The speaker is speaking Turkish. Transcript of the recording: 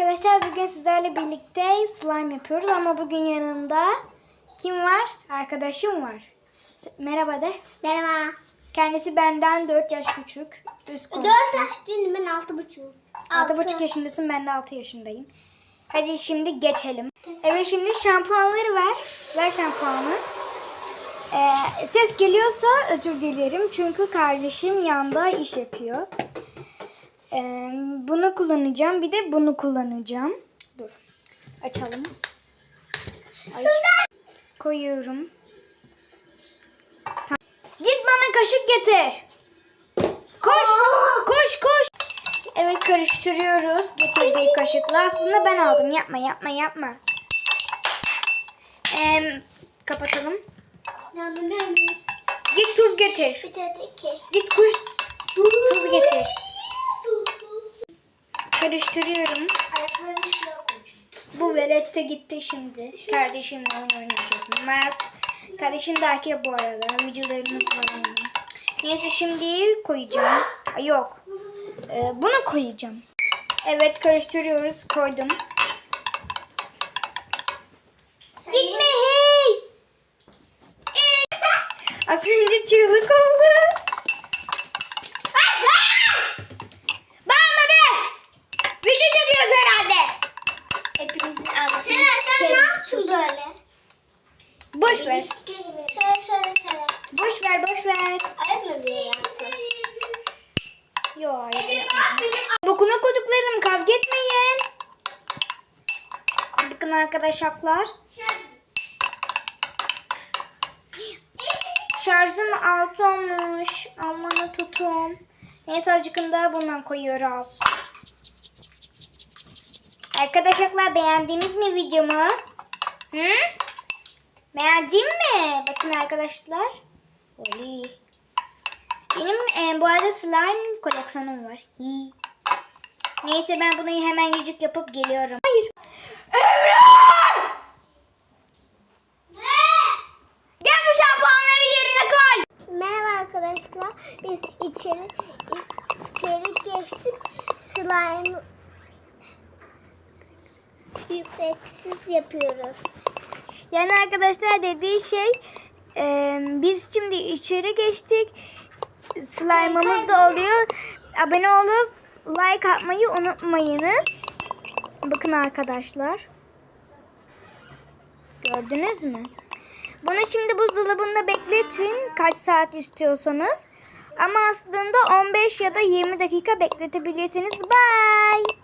arkadaşlar bugün sizlerle birlikte slime yapıyoruz ama bugün yanımda kim var? Arkadaşım var. Merhaba de. Merhaba. Kendisi benden 4 yaş küçük. Üst komşu. Dört yaş değilim ben altı buçuk. 6,5 yaşındasın ben de 6 yaşındayım. Hadi şimdi geçelim. Evet şimdi şampuanları ver. Ver şampuanı. Ee, ses geliyorsa özür dilerim çünkü kardeşim yanda iş yapıyor. Ee, bunu kullanacağım bir de bunu kullanacağım. Dur açalım. Ay. Koyuyorum. Tamam. Git bana kaşık getir. Koş koş koş. Evet karıştırıyoruz getirdiği kaşıkla. Aslında ben aldım. Yapma yapma yapma. Ee, kapatalım. Git tuz getir. Git kuş tuz getir. Karıştırıyorum. Bu velet de gitti şimdi. Kardeşimle oyun oynayacak. Mars. Kardeşim de erkek bu arada. Videolarımız var onun. Neyse şimdi koyacağım. Yok. Ee, bunu koyacağım. Evet karıştırıyoruz. Koydum. Gitme hey. Az önce çığlık oldu. Boş ver. Söyle söyle söyle. Boş ver boş ver. Ayak mı diye yaptın? Yo hayır yapmadım. Bokuna koduklarım kavga etmeyin. Bakın arkadaşlar. Şarjım alt olmuş. Amanı tutun. Neyse azıcık daha bundan koyuyoruz. Arkadaşlar beğendiniz mi videomu? Hı? Beğendin mi? Bakın arkadaşlar. Oli. Benim e, bu arada slime koleksiyonum var. Hi. Neyse ben bunu hemen yüzük yapıp geliyorum. Hayır. Evren! Gel bu şampuanları yerine koy. Merhaba arkadaşlar. Biz içeri içeri geçtik. Slime yüzeksiz yapıyoruz. Yani arkadaşlar dediği şey e, biz şimdi içeri geçtik. Slime'ımız da oluyor. Abone olup like atmayı unutmayınız. Bakın arkadaşlar. Gördünüz mü? Bunu şimdi buzdolabında bekletin kaç saat istiyorsanız. Ama aslında 15 ya da 20 dakika bekletebilirsiniz. Bye.